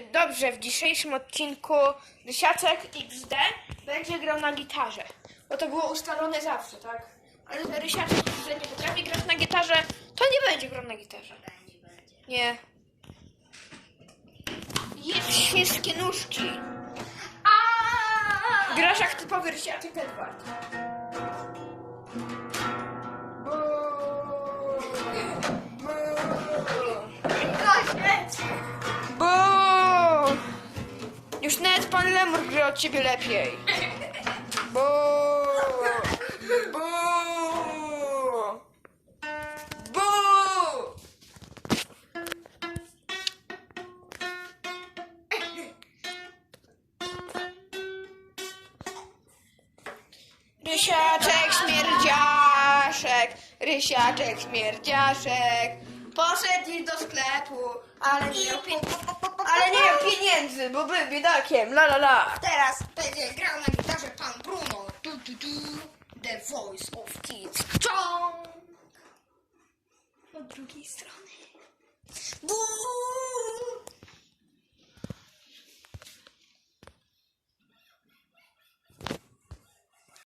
Dobrze, w dzisiejszym odcinku Rysiaczek XD będzie grał na gitarze. Bo to było ustalone zawsze, tak? Ale że Rysiaczek XD nie potrafi grać na gitarze, to nie będzie grał na gitarze. Będzie, będzie. Nie. Jest świńskie nóżki. Grasz jak typowy Rysiaczek Edward. Nawet pan Lemur gra od ciebie lepiej. Bo Rysiaczek śmierdziaszek, Rysiaczek śmierdziaszek. Poszedł do sklepu, ale nie miał, pie... ale nie miał pieniędzy, bo był biedakiem, la la la. Teraz będzie grał na gitarze pan Bruno. Du, du, du. The Voice of Kids. Ciąg. Od drugiej strony. Buu!